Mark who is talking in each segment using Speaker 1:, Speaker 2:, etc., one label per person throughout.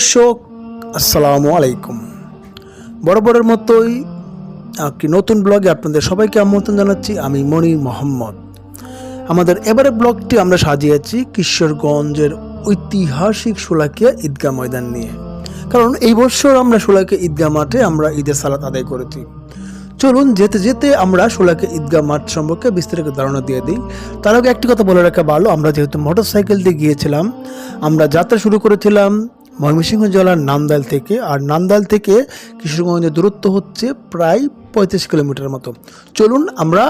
Speaker 1: দর্শক, আসসালামু আলাইকুম। বরাবরের মতোই একটি নতুন ব্লগে আপনাদের সবাইকে আমন্ত্রণ জানাচ্ছি, আমি মনি মোহাম্মদ। আমাদের এবারে ব্লগটি আমরা সাজিয়েছি কিশোরগঞ্জের ঐতিহাসিক সোলাকিয়া ঈদগাহ ময়দান নিয়ে। কারণ এই বছর আমরা সোলাকিয়া ঈদগাহ মাঠে আমরা ঈদের সালাত আদায় করেছি। চলুন যেতে যেতে আমরা সোলাকে ঈদগাহ মাঠ সম্পর্কে বিস্তারিত ধারণা দিয়ে দিই। তার আগে একটি কথা বলে রাখা ভালো, আমরা যেহেতু মোটর সাইকেল দিয়ে গিয়েছিলাম, আমরা যাত্রা শুরু করেছিলাম ময়মনসিংহ জেলার নান্দাইল থেকে। আর নান্দাইল থেকে কিশোরগঞ্জের দূরত্ব হচ্ছে প্রায় পঁয়ত্রিশ কিলোমিটার মতো। চলুন আমরা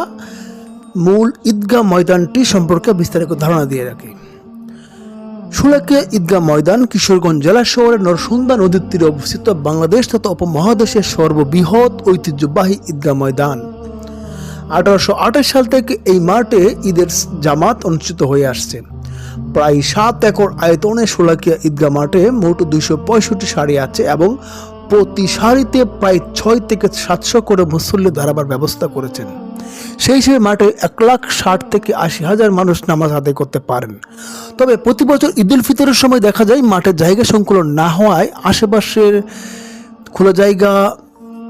Speaker 1: মূল ঈদগাহ ময়দানটি সম্পর্কে বিস্তারিত ধারণা দিয়ে রাখি। সুলাকিয়া ঈদগাহ ময়দান কিশোরগঞ্জ জেলা শহরের নরসুন্দা নদীর তীরে অবস্থিত বাংলাদেশ তথা উপমহাদেশের সর্ববৃহৎ ঐতিহ্যবাহী ঈদগাহ ময়দান। আঠারোশো আঠাশ সাল থেকে এই মাঠে ঈদের জামাত অনুষ্ঠিত হয়ে আসছে। প্রায় সাত একর আয়তনে সোলাকিয়া ঈদগাহ মাঠে মোট দুইশো পঁয়ষট্টি সারি আছে এবং প্রতি সারিতে প্রায় ছয় থেকে সাতশো করে মুসল্লি দাঁড়াবার ব্যবস্থা করেছেন। সেই হিসেবে মাঠে এক লাখ ষাট থেকে আশি হাজার মানুষ নামাজ আদায় করতে পারেন। তবে প্রতি বছর ঈদ উল ফিতরের সময় দেখা যায় মাঠের জায়গা সংকুলন না হওয়ায় আশেপাশের খোলা জায়গা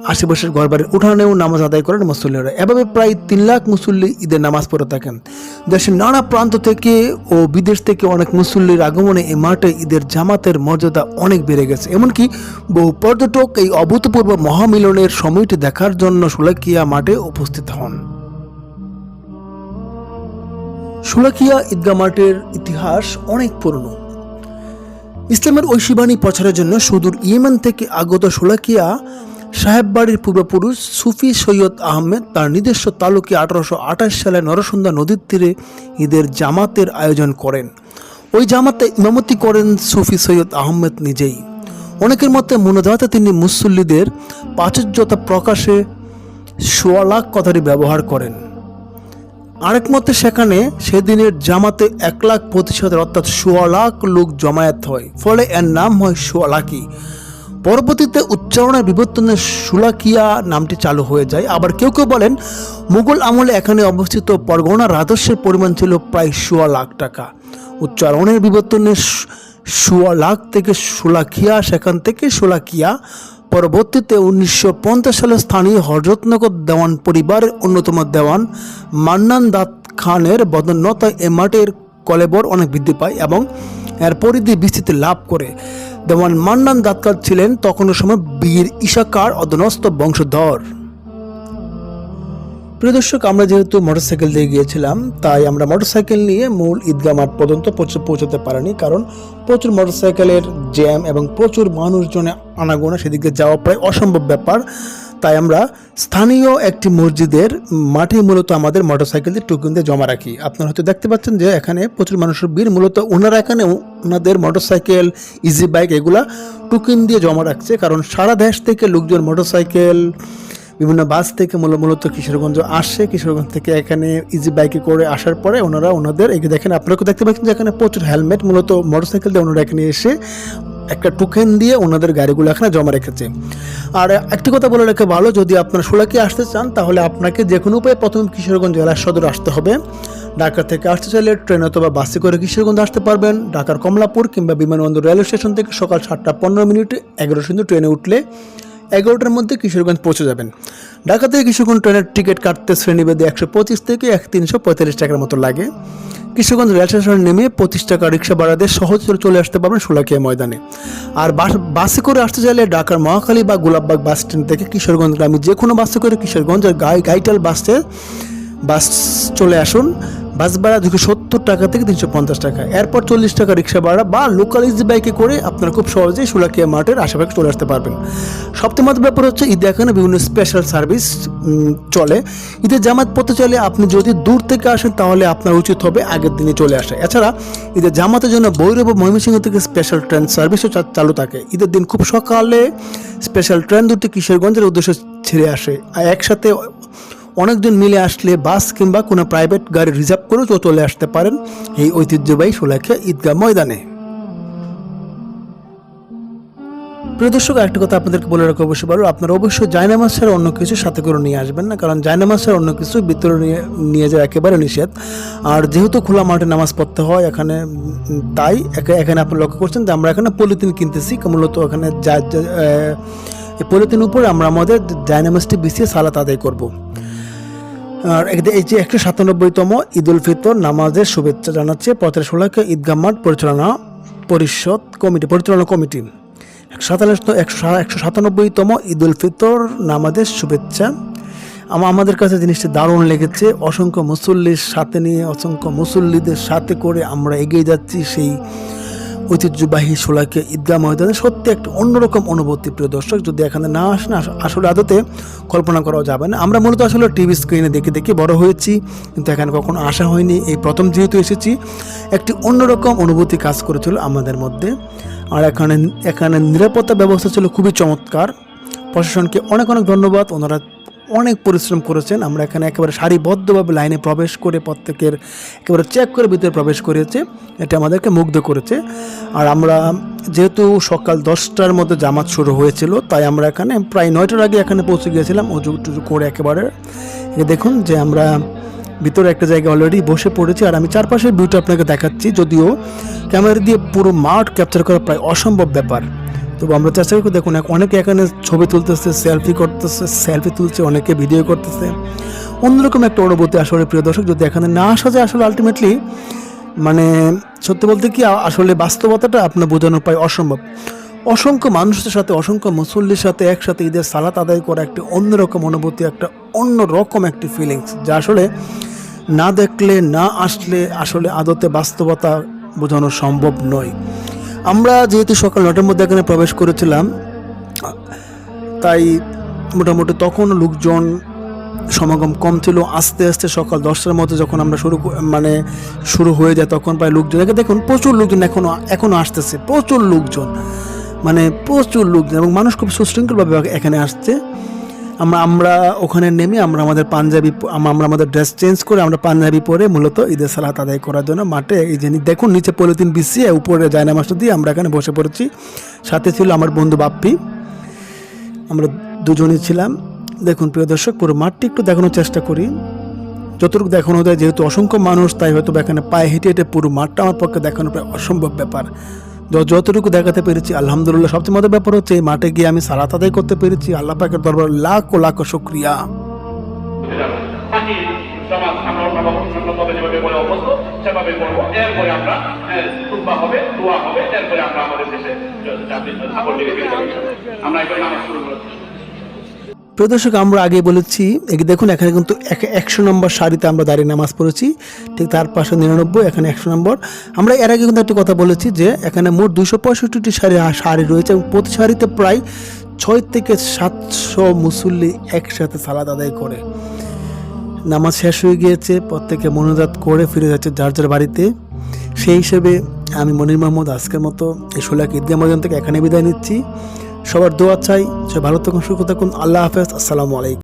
Speaker 1: আশেপাশের ঘরবাড়ির উঠানেও নামাজ আদায় করেন মুসল্লিরা। এভাবে প্রায় তিন লাখ মুসল্লি ঈদের নামাজ পড়ে থাকেন। দেশের নানা প্রান্ত থেকে ও বিদেশ থেকে অনেক মুসল্লির আগমনে এই মাঠে ঈদের জামাতের মর্যাদা অনেক বেড়ে গেছে। এমনকি বহু পর্যটক এই অভূতপূর্ব মহামিলনের সময়টি দেখার জন্য সুলাকিয়া মাঠে উপস্থিত হন। সুলাকিয়া ঈদগাহ মাঠের ইতিহাস অনেক পুরনো। ইসলামের ঐশীবাণী প্রচারের জন্য সুদূর ইয়েমেন থেকে আগত সোলাকিয়া সাহেব বাড়ির পূর্বপুরুষ সুফি সৈয়দ আহমেদ তার নিজস্ব তালুকে আঠারোশো আঠাশ সালে নরসুন্দা নদীর তীরে ঈদের জামাতের আয়োজন করেন। ওই জামাতে ইমামতি করেন সুফি সৈয়দ আহমেদ নিজেই। অনেকের মতে মনোজাতে তিনি মুসল্লিদের প্রাচুর্যতা প্রকাশে সোয়া লাখ কথাটি ব্যবহার করেন। আরেক মতে সেখানে সেদিনের জামাতে এক লাখ প্রতিশতের অর্থাৎ সোয়া লাখ লোক জমায়েত হয়। ফলে এর নাম হয় সোয়ালাকি পরবর্তীতে উচ্চারণের বিবর্তনে সুলাকিয়া নামটি চালু হয়ে যায়। আবার কেউ কেউ বলেন, মুঘল আমলে এখানে অবস্থিত পরগনা রাজস্বের পরিমাণ ছিল প্রায় সোয়া লাখ টাকা। উচ্চারণের বিবর্তনে সোয়া লাখ থেকে সুলাকিয়া সেখান থেকে সুলাকিয়া পরবর্তীতে উনিশশো পঞ্চাশ সালে স্থানীয় হজরতনগর দেওয়ান পরিবারের অন্যতম দেওয়ান মান্নান দাত খানের বদন্যতায় এ মাঠের কলেবর অনেক বৃদ্ধি পায় এবং এর পরিধি বিস্তৃতি লাভ করে। দেওয়ান মান্নান দাতকার ছিলেন তখনও সময় বীর ইশাকার অধনস্থ বংশধর। প্রিয় দর্শক, আমরা যেহেতু মোটরসাইকেল দিয়ে গিয়েছিলাম, তাই আমরা মোটরসাইকেল নিয়ে মূল ঈদগাহ মাঠ পর্যন্ত পৌঁছে- পৌঁছতে পারিনি, কারণ প্রচুর মোটরসাইকেলের জ্যাম এবং প্রচুর মানুষজনে আনাগোনা সেদিকে যাওয়া প্রায় অসম্ভব ব্যাপার। তাই আমরা স্থানীয় একটি মসজিদের মাঠে মূলত আমাদের মোটরসাইকেলটি টুকুন দিয়ে জমা রাখি। আপনারা হয়তো দেখতে পাচ্ছেন যে এখানে প্রচুর মানুষের ভিড়। মূলত ওনারা এখানে ওনাদের মোটরসাইকেল ইজি বাইক এগুলা টুকিন দিয়ে জমা রাখছে। কারণ সারা দেশ থেকে লোকজন মোটরসাইকেল, বিভিন্ন বাস থেকে মূল, মূলত কিশোরগঞ্জ আসে। কিশোরগঞ্জ থেকে এখানে ইজি বাইকে করে আসার পরে ওনারা ওনাদের, এই যে দেখেন, আপনারা দেখতে পাচ্ছেন যে এখানে প্রচুর হেলমেট মূলত মোটরসাইকেল দিয়ে ওনারা এখানে এসে একটা টোকেন দিয়ে ওনাদের গাড়িগুলো এখানে জমা রেখেছে। আর একটি কথা বলে রেখে ভালো, যদি আপনারা সোলাকি আসতে চান, তাহলে আপনাকে যে কোনো উপায়ে প্রথম কিশোরগঞ্জ জেলার সদর আসতে হবে। ঢাকা থেকে আসতে চাইলে ট্রেন অথবা বাসে করে কিশোরগঞ্জ আসতে পারবেন। ঢাকার কমলাপুর কিংবা বিমানবন্দর রেলওয়ে স্টেশন থেকে সকাল সাতটা পনেরো মিনিটে এগারো কিন্তু ট্রেনে উঠলে এগারোটার মধ্যে কিশোরগঞ্জ পৌঁছে যাবেন। ঢাকা থেকে কিছুক্ষণ ট্রেনের টিকিট কাটতে শ্রেণীবেদে একশো পঁচিশ থেকে এক তিনশো পঁয়তাল্লিশ টাকার মতো লাগে। কিশোরগঞ্জ রেল স্টেশনে নেমে পঁচিশ টাকা রিক্সা ভাড়া দিয়ে সহজ চলে আসতে পারবেন সোলাকিয়া ময়দানে। আর বাস বাসে করে আসতে চাইলে ঢাকার মহাখালী বা গোলাপবাগ বাস স্ট্যান্ড থেকে কিশোরগঞ্জ গ্রামে যে কোনো বাসে করে কিশোরগঞ্জের গাই গাইটাল বাসে বাস চলে আসুন। বাস ভাড়া দুশো সত্তর টাকা থেকে তিনশো পঞ্চাশ টাকা। এরপর চল্লিশ টাকা রিক্সা ভাড়া বা লোকাল ইজি বাইকে করে আপনারা খুব সহজেই সুলাকিয়া মাঠের আশেপাশে চলে আসতে পারবেন। সপ্তম মত ব্যাপার হচ্ছে, ঈদে এখানে বিভিন্ন স্পেশাল সার্ভিস চলে। ঈদের জামাত পড়তে চাইলে আপনি যদি দূর থেকে আসেন, তাহলে আপনার উচিত হবে আগের দিনে চলে আসা। এছাড়া ঈদের জামাতের জন্য বৈরব ময়মনসিংহ থেকে স্পেশাল ট্রেন সার্ভিসও চালু থাকে। ঈদের দিন খুব সকালে স্পেশাল ট্রেন দুটি কিশোরগঞ্জের উদ্দেশ্যে ছেড়ে আসে। আর একসাথে অনেকজন মিলে আসলে বাস কিংবা কোনো প্রাইভেট গাড়ি রিজার্ভ করেও তো চলে আসতে পারেন এই ঐতিহ্যবাহী সোলাখিয়া ঈদগাহ ময়দানে। প্রিয় দর্শক একটা কথা আপনাদেরকে বলে রাখা অবশ্যই পারো আপনারা অবশ্যই জায়নামাজ ছাড়া অন্য কিছু সাথে করে নিয়ে আসবেন না, কারণ জায়নামাজ ছাড়া অন্য কিছু ভিতরে নিয়ে নিয়ে যাওয়া একেবারে নিষেধ। আর যেহেতু খোলা মাঠে নামাজ পড়তে হয়, এখানে, তাই এখানে আপনি লক্ষ্য করছেন যে আমরা এখানে পলিথিন কিনতেছি মূলত এখানে যা পলিথিন উপরে আমরা আমাদের জায়নামাজটি বিছিয়ে সালাত আদায় করব। আর এই যে একশো সাতানব্বইতম ঈদ উল ফিতর নামাজের শুভেচ্ছা জানাচ্ছে, পথের ষোলাকে ঈদগাহ পরিচালনা পরিষদ কমিটি, পরিচালনা কমিটি। সাতান্ন একশো একশো সাতানব্বইতম ঈদ উল ফিতর নামাজের শুভেচ্ছা। আমা, আমাদের কাছে জিনিসটি দারুণ লেগেছে, অসংখ্য মুসল্লির সাথে নিয়ে, অসংখ্য মুসল্লিদের সাথে করে আমরা এগিয়ে যাচ্ছি সেই ঐতিহ্যবাহী শোলাকে ঈদগাহ ময়দানে সত্যি একটা অন্যরকম অনুভূতি, প্রিয় দর্শক। যদি এখানে না আসেন, আস- আসলে আদতে কল্পনা করা যাবে না। আমরা মূলত আসলে টিভি স্ক্রিনে দেখে দেখে বড় হয়েছি, কিন্তু এখানে কখনো আসা হয়নি। এই প্রথম যেহেতু এসেছি, একটি অন্যরকম অনুভূতি কাজ করেছিল আমাদের মধ্যে। আর এখানে এখানে নিরাপত্তা ব্যবস্থা ছিল খুবই চমৎকার। প্রশাসনকে অনেক অনেক ধন্যবাদ। ওনারা অনেক পরিশ্রম করেছেন। আমরা এখানে একেবারে সারিবদ্ধভাবে লাইনে প্রবেশ করে প্রত্যেকের একেবারে চেক করে ভিতরে প্রবেশ করেছে। এটা আমাদেরকে মুগ্ধ করেছে। আর আমরা যেহেতু সকাল দশটার মধ্যে জামাত শুরু হয়েছিল, তাই আমরা এখানে প্রায় নয়টার আগে এখানে পৌঁছে গিয়েছিলাম অজু টুজু করে একেবারে। দেখুন যে আমরা ভিতরে একটা জায়গায় অলরেডি বসে পড়েছি। আর আমি চারপাশের ভিউটা আপনাকে দেখাচ্ছি, যদিও ক্যামেরা দিয়ে পুরো মাঠ ক্যাপচার করা প্রায় অসম্ভব ব্যাপার। তবু আমরা চেষ্টা করি দেখুন অনেকে এখানে ছবি তুলতেছে সেলফি করতেছে সেলফি তুলছে, অনেকে ভিডিও করতেছে। অন্যরকম একটা অনুভূতি আসলে প্রিয় দর্শক, যদি এখানে না আসা যায় আসলে আলটিমেটলি মানে সত্যি বলতে কি আসলে বাস্তবতাটা আপনার বোঝানো প্রায় অসম্ভব। অসংখ্য মানুষের সাথে, অসংখ্য মুসল্লির সাথে একসাথে ঈদের সালাত আদায় করা একটি অন্যরকম অনুভূতি, একটা অন্য রকম একটি ফিলিংস যা আসলে না দেখলে, না আসলে আসলে আদতে বাস্তবতা বোঝানো সম্ভব নয়। আমরা যেহেতু সকাল নটার মধ্যে এখানে প্রবেশ করেছিলাম, তাই মোটামুটি তখন লোকজন সমাগম কম ছিল। আস্তে আস্তে সকাল দশটার মধ্যে যখন আমরা শুরু মানে শুরু হয়ে যায়, তখন প্রায় লোকজন দেখুন প্রচুর লোকজন এখনও এখনও আসতেছে, প্রচুর লোকজন মানে প্রচুর লোকজন এবং মানুষ খুব সুশৃঙ্খলভাবে এখানে আসছে। আমরা আমরা ওখানে নেমে আমরা আমাদের পাঞ্জাবি আমরা আমাদের ড্রেস চেঞ্জ করে আমরা পাঞ্জাবি পরে মূলত ঈদের সালাত আদায় করার জন্য মাঠে এই যে দেখুন, নিচে পলিথিন বিছিয়ে উপরে জায়নামাজটা দিয়ে আমরা এখানে বসে পড়েছি। সাথে ছিল আমার বন্ধু বাপ্পি। আমরা দুজনই ছিলাম। দেখুন, প্রিয় দর্শক, পুরো মাঠটি একটু দেখানোর চেষ্টা করি। যতটুকু দেখানো যায়, যেহেতু অসংখ্য মানুষ, তাই হয়তো এখানে পায়ে হেঁটে হেঁটে পুরো মাঠটা আমার পক্ষে দেখানো প্রায় অসম্ভব ব্যাপার। যতটুকু দেখাতে পেরেছি, আলহামদুলিল্লাহ, সবচেয়ে মজার ব্যাপার হচ্ছে এই মাঠে গিয়ে আমি সালাত আদায় করতে পেরেছি। আল্লাহ পাকের দরবার লাখো লাখো শুক্রিয়া।
Speaker 2: আমরা এরপরে আমরা এখানে নামাজ শুরু করছি
Speaker 1: প্রিয় দর্শক, আমরা আগে বলেছি দেখুন, এখানে কিন্তু এক- একশো নম্বর শাড়িতে আমরা দাঁড়িয়ে নামাজ পড়েছি। ঠিক তার পাশে নিরানব্বই, এখানে একশো নম্বর। আমরা এর আগে কিন্তু একটা কথা বলেছি যে, এখানে মোট দুশো পঁয়ষট্টিটি শাড়ি শাড়ি রয়েছে এবং প্রতি শাড়িতে প্রায় ছয় থেকে সাতশো মুসল্লি একসাথে সালাদ আদায় করে। নামাজ শেষ হয়ে গিয়েছে, প্রত্যেকে মনোজাত করে ফিরে যাচ্ছে যার যার বাড়িতে। সেই হিসেবে আমি মনির মাহমুদ আজকের মতো এই সোলাক ঈদগাহ ময়দান থেকে এখানে বিদায় নিচ্ছি। সবার দোয়া চাই সে ভালো থাকুন সুখ থাকুন। আল্লাহ হাফেজ। আসসালামু আলাইকুম।